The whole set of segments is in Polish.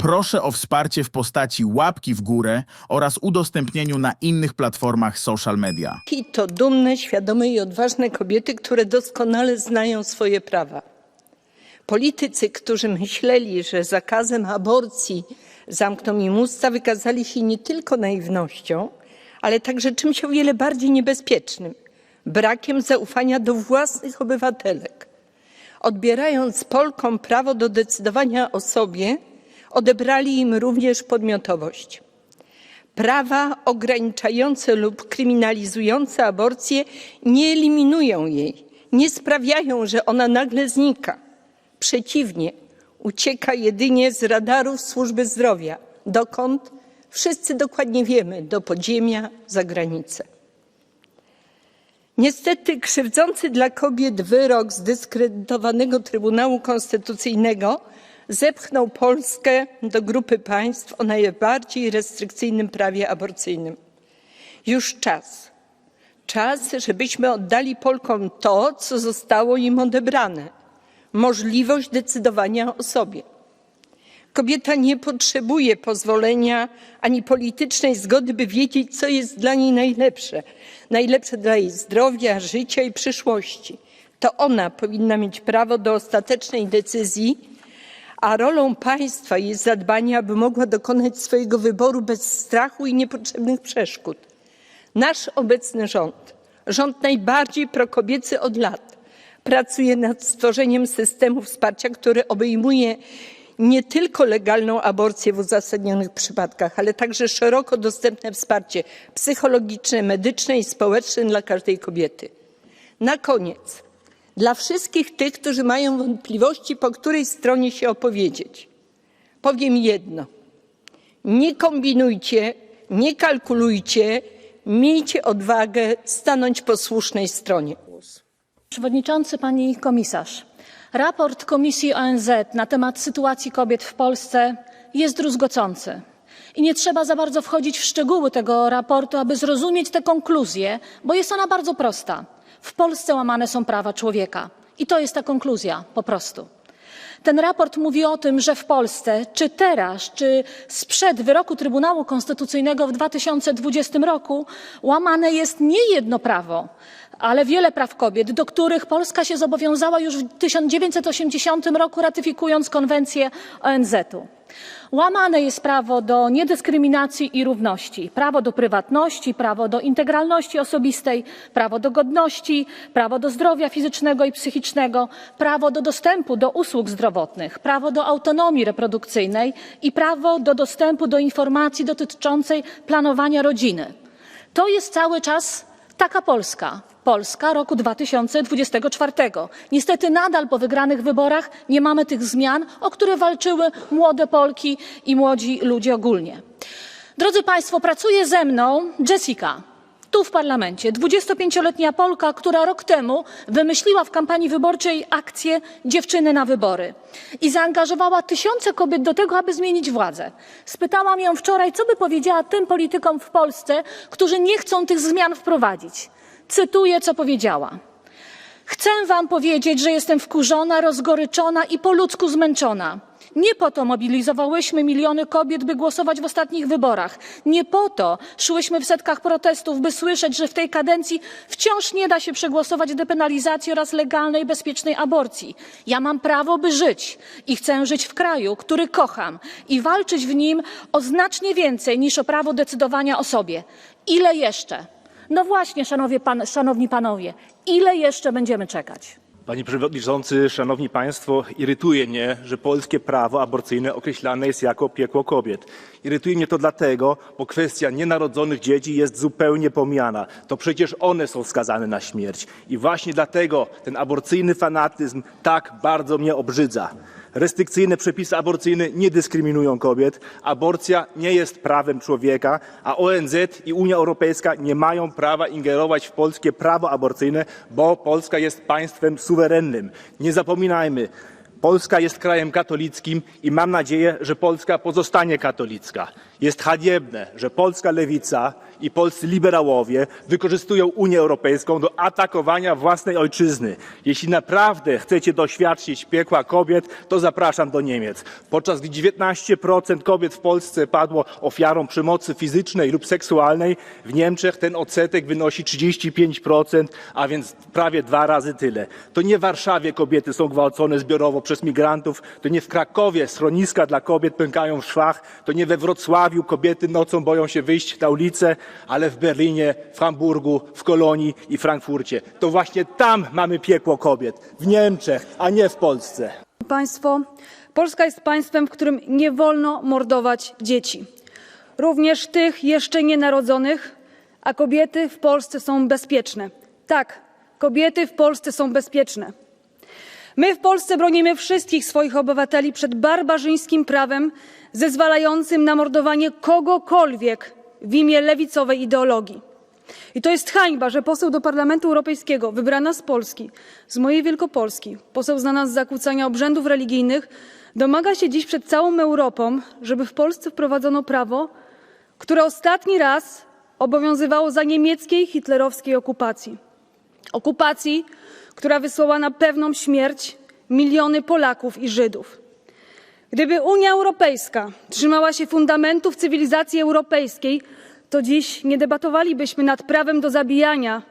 Proszę o wsparcie w postaci łapki w górę oraz udostępnieniu na innych platformach social media. I to dumne, świadome i odważne kobiety, które doskonale znają swoje prawa. Politycy, którzy myśleli, że zakazem aborcji zamkną im usta, wykazali się nie tylko naiwnością, ale także czymś o wiele bardziej niebezpiecznym brakiem zaufania do własnych obywatelek. Odbierając Polkom prawo do decydowania o sobie, odebrali im również podmiotowość. Prawa ograniczające lub kryminalizujące aborcję nie eliminują jej, nie sprawiają, że ona nagle znika. Przeciwnie, ucieka jedynie z radarów służby zdrowia. Dokąd? Wszyscy dokładnie wiemy do podziemia, za granicę. Niestety krzywdzący dla kobiet wyrok zdyskredytowanego Trybunału Konstytucyjnego zepchnął Polskę do grupy państw o najbardziej restrykcyjnym prawie aborcyjnym. Już czas. Czas, żebyśmy oddali Polkom to, co zostało im odebrane możliwość decydowania o sobie. Kobieta nie potrzebuje pozwolenia ani politycznej zgody, by wiedzieć, co jest dla niej najlepsze. Najlepsze dla jej zdrowia, życia i przyszłości. To ona powinna mieć prawo do ostatecznej decyzji, a rolą państwa jest zadbanie, aby mogła dokonać swojego wyboru bez strachu i niepotrzebnych przeszkód. Nasz obecny rząd, rząd najbardziej prokobiecy od lat, pracuje nad stworzeniem systemu wsparcia, który obejmuje nie tylko legalną aborcję w uzasadnionych przypadkach, ale także szeroko dostępne wsparcie psychologiczne, medyczne i społeczne dla każdej kobiety. Na koniec, dla wszystkich tych, którzy mają wątpliwości, po której stronie się opowiedzieć, powiem jedno. Nie kombinujcie, nie kalkulujcie, miejcie odwagę stanąć po słusznej stronie. Przewodniczący, pani komisarz. Raport Komisji ONZ na temat sytuacji kobiet w Polsce jest druzgocący. I nie trzeba za bardzo wchodzić w szczegóły tego raportu, aby zrozumieć tę konkluzję, bo jest ona bardzo prosta. W Polsce łamane są prawa człowieka. I to jest ta konkluzja, po prostu. Ten raport mówi o tym, że w Polsce, czy teraz, czy sprzed wyroku Trybunału Konstytucyjnego w 2020 roku, łamane jest nie jedno prawo, ale wiele praw kobiet, do których Polska się zobowiązała już w 1980 roku, ratyfikując konwencję ONZ-u. Łamane jest prawo do niedyskryminacji i równości, prawo do prywatności, prawo do integralności osobistej, prawo do godności, prawo do zdrowia fizycznego i psychicznego, prawo do dostępu do usług zdrowotnych, prawo do autonomii reprodukcyjnej i prawo do dostępu do informacji dotyczącej planowania rodziny. To jest cały czas taka Polska. Polska roku 2024. Niestety nadal po wygranych wyborach nie mamy tych zmian, o które walczyły młode Polki i młodzi ludzie ogólnie. Drodzy Państwo, pracuje ze mną Jessica. Tu w parlamencie, 25-letnia Polka, która rok temu wymyśliła w kampanii wyborczej akcję Dziewczyny na wybory i zaangażowała tysiące kobiet do tego, aby zmienić władzę. Spytałam ją wczoraj, co by powiedziała tym politykom w Polsce, którzy nie chcą tych zmian wprowadzić. Cytuję, co powiedziała. Chcę Wam powiedzieć, że jestem wkurzona, rozgoryczona i po ludzku zmęczona. Nie po to mobilizowałyśmy miliony kobiet, by głosować w ostatnich wyborach. Nie po to szłyśmy w setkach protestów, by słyszeć, że w tej kadencji wciąż nie da się przegłosować depenalizacji oraz legalnej, bezpiecznej aborcji. Ja mam prawo, by żyć i chcę żyć w kraju, który kocham i walczyć w nim o znacznie więcej niż o prawo decydowania o sobie. Ile jeszcze? No właśnie, szanowie pan, szanowni panowie, ile jeszcze będziemy czekać? Panie Przewodniczący, Szanowni Państwo, irytuje mnie, że polskie prawo aborcyjne określane jest jako piekło kobiet. Irytuje mnie to dlatego, bo kwestia nienarodzonych dzieci jest zupełnie pomijana. To przecież one są skazane na śmierć. I właśnie dlatego ten aborcyjny fanatyzm tak bardzo mnie obrzydza. Restrykcyjne przepisy aborcyjne nie dyskryminują kobiet. Aborcja nie jest prawem człowieka, a ONZ i Unia Europejska nie mają prawa ingerować w polskie prawo aborcyjne, bo Polska jest państwem suwerennym. Nie zapominajmy, Polska jest krajem katolickim i mam nadzieję, że Polska pozostanie katolicka. Jest haniebne, że polska lewica i polscy liberałowie wykorzystują Unię Europejską do atakowania własnej ojczyzny. Jeśli naprawdę chcecie doświadczyć piekła kobiet, to zapraszam do Niemiec. Podczas gdy 19% kobiet w Polsce padło ofiarą przemocy fizycznej lub seksualnej, w Niemczech ten odsetek wynosi 35%, a więc prawie dwa razy tyle. To nie w Warszawie kobiety są gwałcone zbiorowo przez migrantów, to nie w Krakowie schroniska dla kobiet pękają w szwach, to nie we Wrocławiu kobiety nocą boją się wyjść na ulicę, ale w Berlinie, w Hamburgu, w Kolonii i Frankfurcie. To właśnie tam mamy piekło kobiet, w Niemczech, a nie w Polsce. Państwo, Polska jest państwem, w którym nie wolno mordować dzieci. Również tych jeszcze nienarodzonych, a kobiety w Polsce są bezpieczne. Tak, kobiety w Polsce są bezpieczne. My w Polsce bronimy wszystkich swoich obywateli przed barbarzyńskim prawem zezwalającym na mordowanie kogokolwiek w imię lewicowej ideologii. I to jest hańba, że poseł do Parlamentu Europejskiego, wybrana z Polski, z mojej Wielkopolski, poseł znana z zakłócania obrzędów religijnych, domaga się dziś przed całą Europą, żeby w Polsce wprowadzono prawo, które ostatni raz obowiązywało za niemieckiej hitlerowskiej okupacji. Okupacji, która wysłała na pewną śmierć miliony Polaków i Żydów. Gdyby Unia Europejska trzymała się fundamentów cywilizacji europejskiej, to dziś nie debatowalibyśmy nad prawem do zabijania,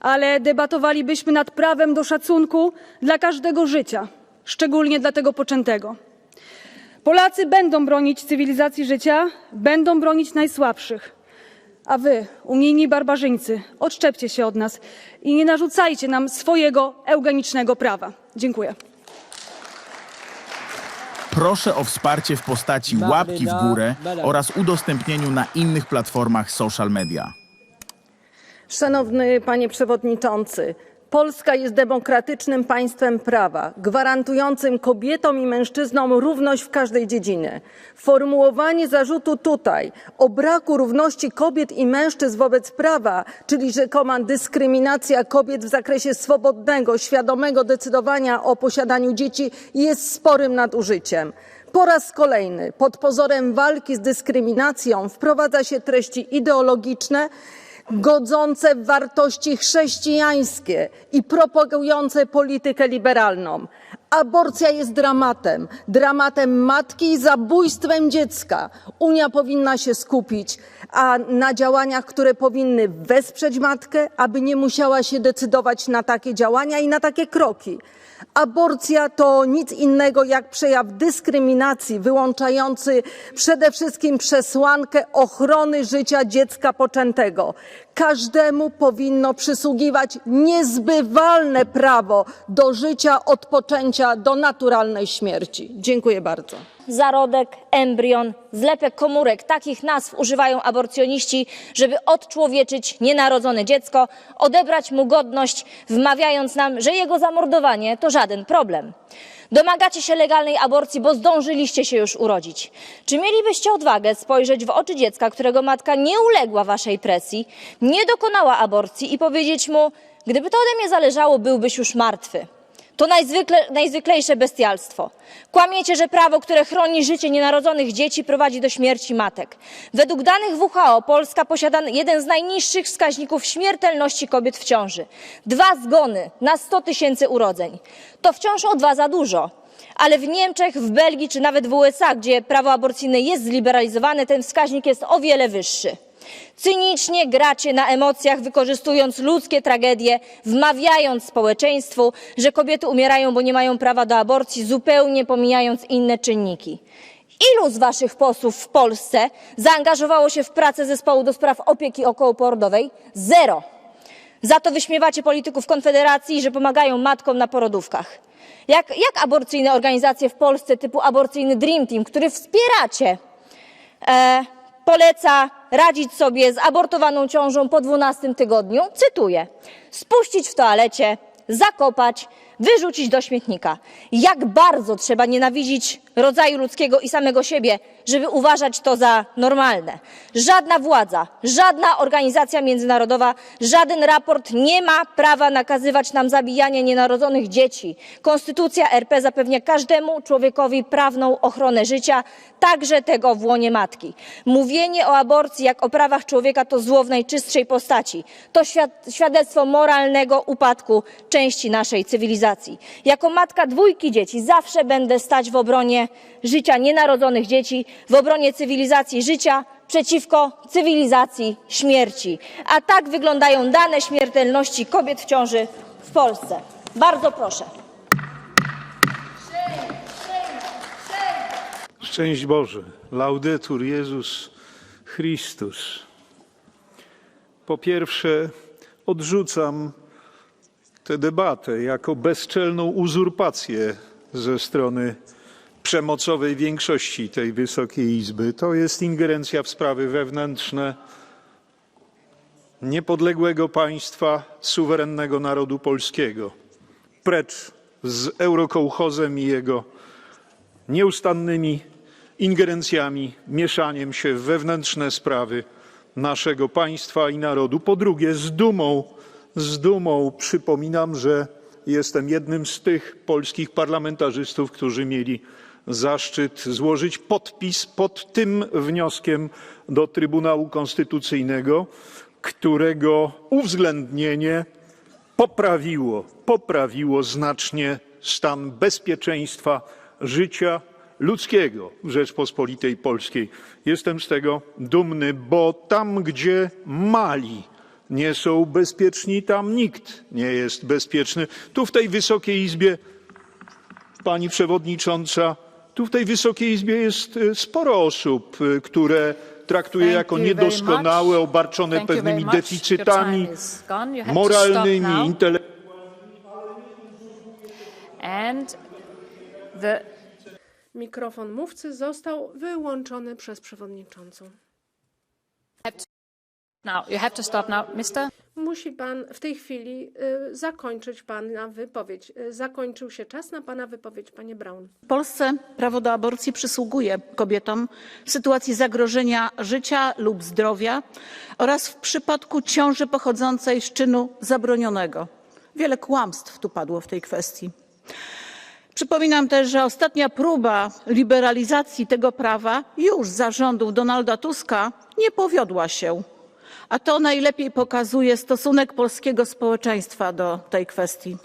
ale debatowalibyśmy nad prawem do szacunku dla każdego życia, szczególnie dla tego poczętego. Polacy będą bronić cywilizacji życia, będą bronić najsłabszych. A wy, unijni barbarzyńcy, odczepcie się od nas i nie narzucajcie nam swojego eugenicznego prawa. Dziękuję. Proszę o wsparcie w postaci łapki w górę oraz udostępnieniu na innych platformach social media. Szanowny panie przewodniczący, Polska jest demokratycznym państwem prawa, gwarantującym kobietom i mężczyznom równość w każdej dziedzinie. Formułowanie zarzutu tutaj o braku równości kobiet i mężczyzn wobec prawa, czyli rzekoma dyskryminacja kobiet w zakresie swobodnego, świadomego decydowania o posiadaniu dzieci jest sporym nadużyciem. Po raz kolejny pod pozorem walki z dyskryminacją wprowadza się treści ideologiczne, godzące w wartości chrześcijańskie i propagujące politykę liberalną. Aborcja jest dramatem, dramatem matki i zabójstwem dziecka. Unia powinna się skupić a na działaniach, które powinny wesprzeć matkę, aby nie musiała się decydować na takie działania i na takie kroki. Aborcja to nic innego jak przejaw dyskryminacji, wyłączający przede wszystkim przesłankę ochrony życia dziecka poczętego. Każdemu powinno przysługiwać niezbywalne prawo do życia od poczęcia do naturalnej śmierci. Dziękuję bardzo. zarodek, embrion, zlepek komórek. Takich nazw używają aborcjoniści, żeby odczłowieczyć nienarodzone dziecko, odebrać mu godność, wmawiając nam, że jego zamordowanie to żaden problem. Domagacie się legalnej aborcji, bo zdążyliście się już urodzić. Czy mielibyście odwagę spojrzeć w oczy dziecka, którego matka nie uległa waszej presji, nie dokonała aborcji i powiedzieć mu, gdyby to ode mnie zależało, byłbyś już martwy? To najzwykle, najzwyklejsze bestialstwo. Kłamiecie, że prawo, które chroni życie nienarodzonych dzieci, prowadzi do śmierci matek. Według danych WHO Polska posiada jeden z najniższych wskaźników śmiertelności kobiet w ciąży. Dwa zgony na 100 tysięcy urodzeń. To wciąż o dwa za dużo. Ale w Niemczech, w Belgii czy nawet w USA, gdzie prawo aborcyjne jest zliberalizowane, ten wskaźnik jest o wiele wyższy. Cynicznie gracie na emocjach, wykorzystując ludzkie tragedie, wmawiając społeczeństwu, że kobiety umierają, bo nie mają prawa do aborcji, zupełnie pomijając inne czynniki. Ilu z waszych posłów w Polsce zaangażowało się w pracę zespołu do spraw opieki okołoporodowej? Zero. Za to wyśmiewacie polityków Konfederacji, że pomagają matkom na porodówkach. Jak, jak aborcyjne organizacje w Polsce typu aborcyjny Dream Team, który wspieracie, e, poleca radzić sobie z abortowaną ciążą po 12 tygodniu, cytuję, spuścić w toalecie, zakopać, wyrzucić do śmietnika. Jak bardzo trzeba nienawidzić rodzaju ludzkiego i samego siebie, żeby uważać to za normalne. Żadna władza, żadna organizacja międzynarodowa, żaden raport nie ma prawa nakazywać nam zabijania nienarodzonych dzieci. Konstytucja RP zapewnia każdemu człowiekowi prawną ochronę życia, także tego w łonie matki. Mówienie o aborcji jak o prawach człowieka to zło w najczystszej postaci. To świad- świadectwo moralnego upadku części naszej cywilizacji. Jako matka dwójki dzieci zawsze będę stać w obronie życia nienarodzonych dzieci, w obronie cywilizacji życia przeciwko cywilizacji śmierci. A tak wyglądają dane śmiertelności kobiet w ciąży w Polsce. Bardzo proszę. Szczęść Boże, laudetur Jezus Chrystus. Po pierwsze, odrzucam tę debatę jako bezczelną uzurpację ze strony przemocowej większości tej Wysokiej Izby. To jest ingerencja w sprawy wewnętrzne niepodległego państwa, suwerennego narodu polskiego. Precz z eurokołchozem i jego nieustannymi ingerencjami, mieszaniem się w wewnętrzne sprawy naszego państwa i narodu. Po drugie, z dumą, z dumą przypominam, że jestem jednym z tych polskich parlamentarzystów, którzy mieli zaszczyt złożyć podpis pod tym wnioskiem do Trybunału Konstytucyjnego, którego uwzględnienie poprawiło, poprawiło znacznie stan bezpieczeństwa życia ludzkiego w Rzeczpospolitej Polskiej. Jestem z tego dumny, bo tam, gdzie mali nie są bezpieczni, tam nikt nie jest bezpieczny. Tu w tej Wysokiej Izbie, pani przewodnicząca, tu w tej Wysokiej Izbie jest e, sporo osób, e, które traktuje Thank jako niedoskonałe, obarczone pewnymi deficytami moralnymi, intelektualnymi. Mikrofon mówcy został wyłączony przez przewodniczącą. Now you have to stop now, Mister. Musi pan w tej chwili y, zakończyć pana wypowiedź. Y, zakończył się czas na pana wypowiedź, panie Braun. W Polsce prawo do aborcji przysługuje kobietom w sytuacji zagrożenia życia lub zdrowia oraz w przypadku ciąży pochodzącej z czynu zabronionego. Wiele kłamstw tu padło w tej kwestii. Przypominam też, że ostatnia próba liberalizacji tego prawa już za rządów Donalda Tuska nie powiodła się. A to najlepiej pokazuje stosunek polskiego społeczeństwa do tej kwestii.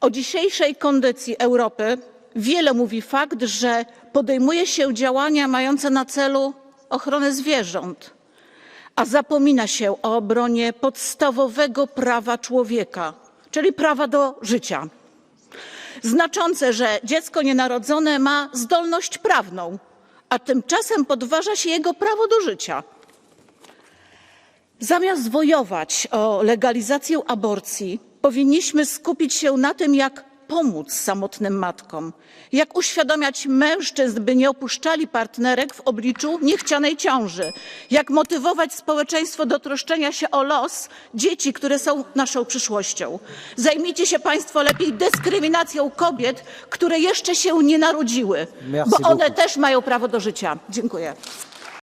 O dzisiejszej kondycji Europy wiele mówi fakt, że podejmuje się działania mające na celu ochronę zwierząt, a zapomina się o obronie podstawowego prawa człowieka, czyli prawa do życia. Znaczące, że dziecko nienarodzone ma zdolność prawną, a tymczasem podważa się jego prawo do życia. Zamiast wojować o legalizację aborcji, powinniśmy skupić się na tym, jak pomóc samotnym matkom, jak uświadamiać mężczyzn, by nie opuszczali partnerek w obliczu niechcianej ciąży, jak motywować społeczeństwo do troszczenia się o los dzieci, które są naszą przyszłością. Zajmijcie się Państwo lepiej dyskryminacją kobiet, które jeszcze się nie narodziły, bo one też mają prawo do życia. Dziękuję.